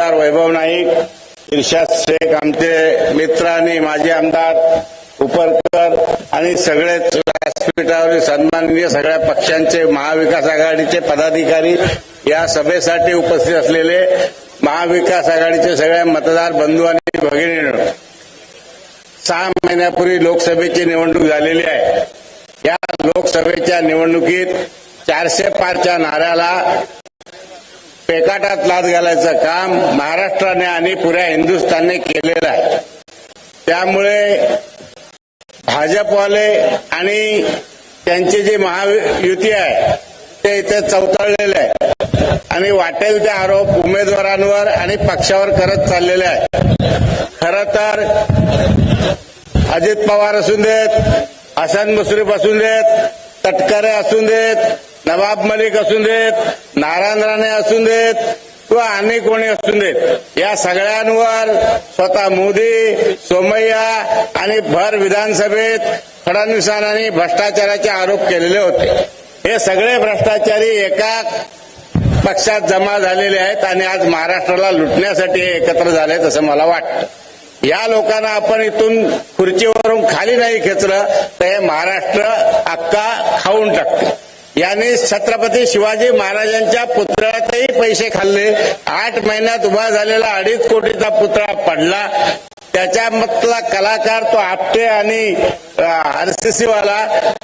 आमदार वैभव नाईक इर्शाद शेख आमचे मित्र आणि माजी आमदार उपरकर आणि सगळेच व्यासपीठावरील सन्माननीय सगळ्या पक्षांचे महाविकास आघाडीचे पदाधिकारी या सभेसाठी उपस्थित असलेले महाविकास आघाडीचे सगळे मतदार बंधू आणि भगिनी सहा महिन्यापूर्वी लोकसभेची निवडणूक झालेली आहे. या लोकसभेच्या निवडणुकीत चारशे पाचच्या नाऱ्याला पेकाटात लाद घालायचं काम महाराष्ट्राने आणि पुऱ्या हिंदुस्थानने केलेलं आहे. त्यामुळे भाजपवाले आणि त्यांची जी महायुती आहे ते इथे चौतळलेले आहे. आणि वाटेल ते आरोप उमेदवारांवर आणि पक्षावर करत चाललेले आहे. खर तर अजित पवार असून देत हसन मुश्रीफ असून देत तटकरे असून देत नवाब मलिक असून देत नारायण राणे असून देत किंवा आणि कोणी असून देत या सगळ्यांवर स्वतः मोदी सोमय्या आणि भर विधानसभेत फडणवीसांनी भ्रष्टाचाराचे आरोप केलेले होते. हे सगळे भ्रष्टाचारी एका पक्षात जमा झालेले आहेत आणि आज महाराष्ट्राला लुटण्यासाठी एकत्र झाले असं मला वाटतं. या लोकांना आपण इथून खुर्चीवरून खाली नाही खेचलं तर हे महाराष्ट्र अक्का खाऊन टाकते याने छत्रपती शिवाजी महाराजांच्या पुतळ्यातही पैसे खाल्ले. आठ महिन्यात उभा झालेला अडीच कोटीचा पुतळा पडला. त्याच्यामधला कलाकार तो आपटे आणि आरसीसी वाला.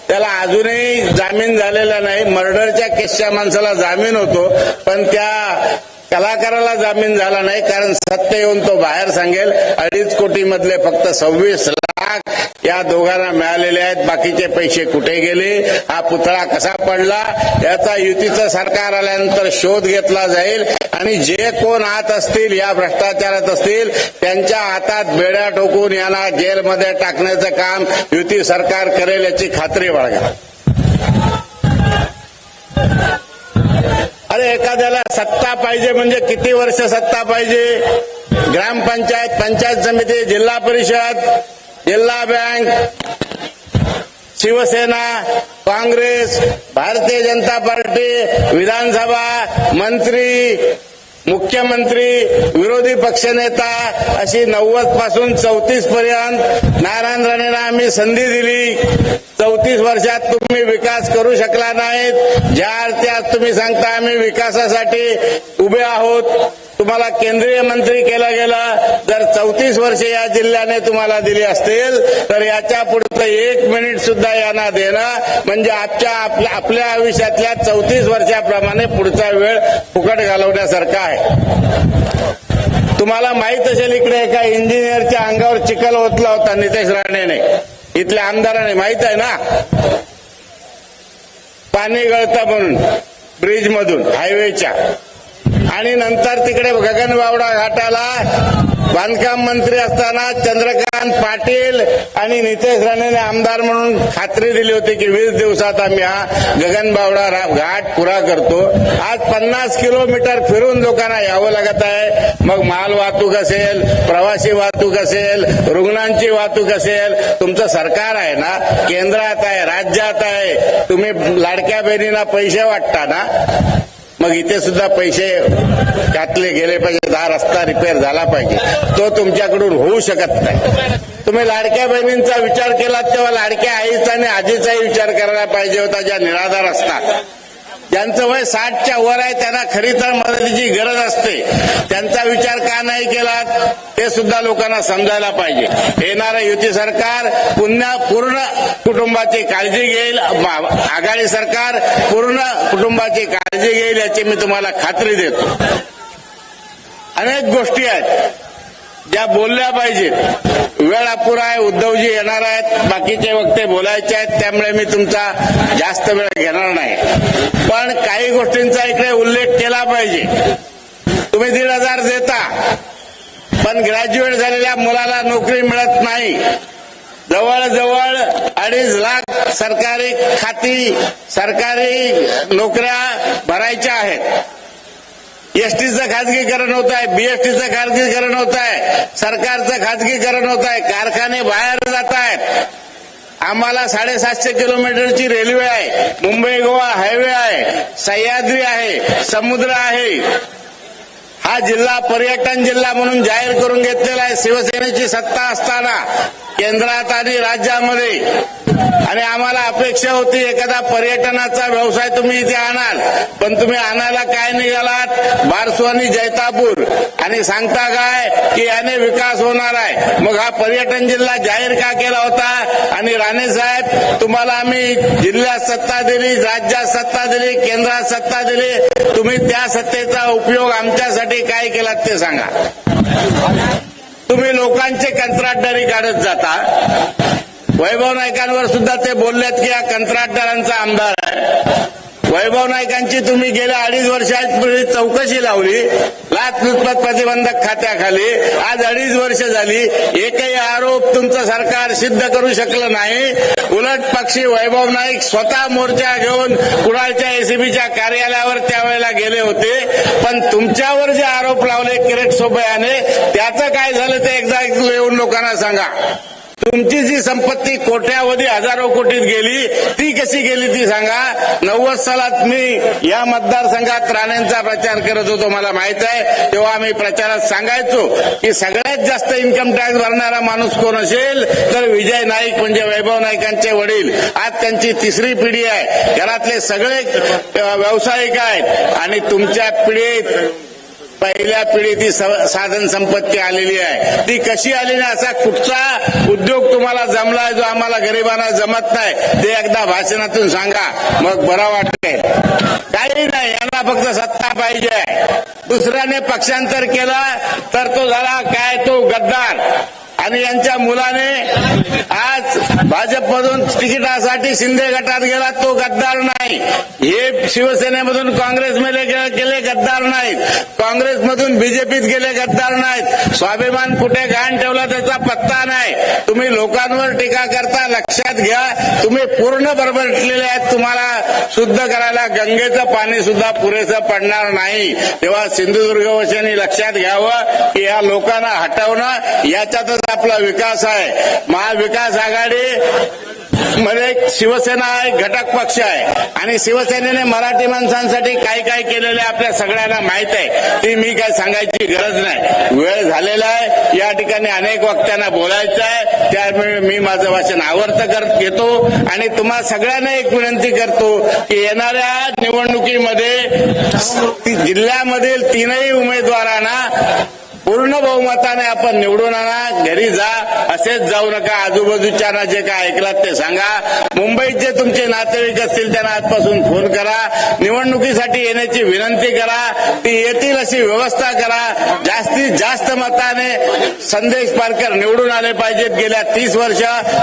त्याला अजूनही जामीन झालेला नाही. मर्डरच्या केसच्या माणसाला जामीन होतो पण त्या कलाकाराला जामीन झाला नाही कारण सत्य येऊन तो बाहेर सांगेल. अडीच कोटी मधले फक्त सव्वीस लाख या दोघांना मिळालेले आहेत. बाकीचे पैसे कुठे गेले? हा पुतळा कसा पडला? याचा युतीचं सरकार आल्यानंतर शोध घेतला जाईल. आणि जे कोण आत असतील या भ्रष्टाचारात असतील त्यांच्या हातात बेड्या ठोकून यांना जेलमध्ये टाकण्याचं काम युती सरकार करेल याची खात्री बाळगा. अरे एखाद्याला सत्ता पाहिजे म्हणजे किती वर्ष सत्ता पाहिजे? ग्रामपंचायत पंचायत समिती जिल्हा परिषद जिल्हा बँक शिवसेना काँग्रेस भारतीय जनता पार्टी विधानसभा मंत्री मुख्यमंत्री विरोधी पक्षनेता अशी नव्वदपासून चौतीस पर्यंत नारायण राणेंना आम्ही संधी दिली. चौतीस वर्षात तुम्ही विकास करू शकला नाहीत. ज्या अर्थी आज तुम्ही सांगता आम्ही विकासासाठी उभे आहोत. तुम्हाला केंद्रीय मंत्री केलं गेलं. जर चौतीस वर्ष या जिल्ह्याने तुम्हाला दिली असतील तर याच्या पुढचं एक मिनिट सुद्धा यांना देणं म्हणजे आजच्या आपल्या आपल्या आयुष्यातल्या चौतीस वर्षाप्रमाणे पुढचा वेळ फुकट घालवण्यासारखा आहे. तुम्हाला माहीत असेल इकडे एका इंजिनियरच्या अंगावर चिखल ओतला होता नितेश राणेने. इथल्या आमदाराने माहीत आहे ना? पाणी गळतं म्हणून ब्रिज मधून हायवेच्या आणि नंतर तिकडे गगनबावडा घाटाला बांधकाम मंत्री असताना चंद्रकांत पाटील आणि नितेश राणेने आमदार म्हणून खात्री दिली होती की वीस दिवसात आम्ही हा गगनबावडा रा- घाट पुरा करतो. आज पन्नास किलोमीटर फिरून लोकांना यावं लागत आहे. मग माल वाहतूक असेल प्रवासी वाहतूक असेल रुग्णांची वाहतूक असेल तुमचं सरकार आहे ना केंद्रात आहे राज्यात आहे तुम्ही लाडक्या बहिणींना पैसे वाटता ना? मग इथे सुद्धा पैसे घातले गेले पाहिजे हा रस्ता रिपेअर झाला पाहिजे. तो तुमच्याकडून होऊ शकत नाही. तुम्ही लाडक्या बहिणींचा विचार केला तेव्हा लाडक्या आईचा आणि आजीचाही विचार करायला पाहिजे होता ज्या निराधार असतात. ज्यांचं वय साठच्या वर आहे त्यांना खरी तर मदतीची गरज असते. त्यांचा विचार का नाही केला ते सुद्धा लोकांना समजायला पाहिजे. येणारं युती सरकार पुन्हा पूर्ण कुटुंबाची काळजी घेईल. आघाडी सरकार पूर्ण कुटुंबाची काळजी घेईल याची मी तुम्हाला खात्री देतो. अनेक गोष्टी आहेत. ज्या बोलल्या पाहिजेत. वेळ अपुरा आहे उद्धवजी येणार आहेत बाकीचे वक्ते बोलायचे आहेत त्यामुळे मी तुमचा जास्त वेळ घेणार नाही. पण काही गोष्टींचा इकडे उल्लेख केला पाहिजे. तुम्ही दीड हजार देता पण ग्रॅज्युएट झालेल्या मुलाला नोकरी मिळत नाही. जवळजवळ अडीच लाख सरकारी खाती सरकारी नोकऱ्या भरायच्या आहेत. एसटीचं खाजगीकरण होत आहे बीएसटीचं खाजगीकरण होत आहे सरकारचं खाजगीकरण होत आहे कारखाने बाहेर जात आहेत आम्हाला साडेसातशे किलोमीटरची रेल्वे आहे मुंबई गोवा हायवे आहे सह्याद्री आहे समुद्र आहे. हा जिल्हा पर्यटन जिल्हा म्हणून जाहीर करून घेतलेला आहे शिवसेनेची सत्ता असताना केंद्रात आणि राज्यामध्ये. आणि आम्हाला अपेक्षा होती एखादा पर्यटनाचा व्यवसाय तुम्ही इथे आणाल. पण तुम्ही आणायला काय निघालात? बारसवानी जैतापूर. आणि सांगता काय? की याने विकास होणार आहे. मग हा पर्यटन जिल्हा जाहीर का केला होता? आणि राणे साहेब तुम्हाला आम्ही जिल्ह्यात सत्ता दिली राज्यात सत्ता दिली केंद्रात सत्ता दिली. तुम्ही त्या सत्तेचा उपयोग आमच्यासाठी काय केलात ते सांगा. तुम्ही लोकांचे कंत्राटदारी काढत जाता. वैभव नाईकांवर सुद्धा ते बोललेत की हा कंत्राटदारांचा आमदार आहे. वैभव नाईकांची तुम्ही गेल्या अडीच वर्षापूर्वी चौकशी लावली लाचलुचपत प्रतिबंधक खात्याखाली आज अडीच वर्ष झाली एकही आरोप तुमचं सरकार सिद्ध करू शकलं नाही. उलट पक्षी वैभव नाईक स्वतः मोर्चा घेऊन कुडाळच्या एसीबीच्या कार्यालयावर त्यावेळेला गेले होते. पण तुमच्यावर जे आरोप लावले किरेट सोबयाने त्याचं काय झालं ते एकदा येऊन लोकांना सांगा. तुमची जी संपत्ती कोट्यावधी हजारो कोटीत गेली ती कशी गेली ती सांगा. नव्वद सालात मी या मतदारसंघात राणेंचा प्रचार करत होतो मला माहीत आहे. तेव्हा आम्ही प्रचारात सांगायचो की सगळ्यात जास्त इन्कम टॅक्स भरणारा माणूस कोण असेल तर विजय नाईक म्हणजे वैभव नाईकांचे वडील. आज त्यांची तिसरी पिढी आहे. घरातले सगळे व्यावसायिक आहेत. आणि तुमच्या पिढीत पहिल्या पिढीत साधन संपत्ती आलेली आहे. ती कशी आलेली असा कुठचा उद्योग तुम्हाला जमलाय जो आम्हाला गरिबांना जमत नाही ते एकदा भाषणातून सांगा. मग बरा वाटेल. काही नाही यांना फक्त सत्ता पाहिजे. दुसऱ्याने पक्षांतर केला तर तो झाला काय तो गद्दार. आणि यांच्या मुलाने आज भाजपमधून तिकिटासाठी शिंदे गटात गेला तो गद्दार नाही. हे शिवसेनेमधून काँग्रेसमध्ये गेले गद्दार नाहीत. काँग्रेसमधून बीजेपीत गेले गद्दार नाहीत. स्वाभिमान कुठे घाण ठेवला त्याचा पत्ता नाही. तुम्ही लोकांवर टीका करता लक्षात घ्या. तुम्ही पूर्ण बरबरटलेले आहेत. तुम्हाला शुद्ध करायला गंगेचं पाणी सुद्धा पुरेसं पडणार नाही. तेव्हा सिंधुदुर्ग वशांनी लक्षात घ्यावं की या लोकांना हटवणं याच्यातच आपला विकास आहे. महाविकास आघाडी मध्ये शिवसेना एक घटक पक्ष आहे. आणि शिवसेनेने मराठी माणसांसाठी काय काय केलेलं आहे आपल्या सगळ्यांना माहीत आहे. ती मी काय सांगायची गरज नाही. वेळ झालेला आहे. या ठिकाणी अनेक वक्त्यांना बोलायचं आहे. त्यामुळे मी माझं भाषण आवर्त करत घेतो. आणि तुम्हा सगळ्यांना एक विनंती करतो की येणाऱ्या निवडणुकीमध्ये जिल्ह्यामधील तीनही उमेदवारांना पूर्ण बहुमताने आपण निवडून आणा. घरी जा. असेच जाऊ नका. आजूबाजूच्या ना जे काय ऐकलात ते सांगा. मुंबईत जे तुमचे नातेवाईक असतील त्यांना आजपासून फोन करा. निवडणुकीसाठी येण्याची विनंती करा. ती येतील अशी व्यवस्था करा. जास्तीत जास्त मताने संदेश पारकर निवडून आले पाहिजेत. गेल्या तीस वर्ष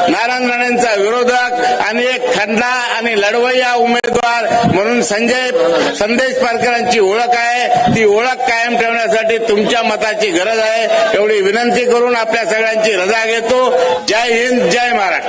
नारायण राणेंचा विरोधक आणि एक खंडा आणि लढवय्या उमेदवार म्हणून संजय संदेश पारकरांची ओळख आहे. ती ओळख कायम ठेवण्यासाठी तुमच्या मताची गरज आहे एवढी विनंती करून आपल्या सगळ्यांची रजा घेतो. जय हिंद जय महाराष्ट्र.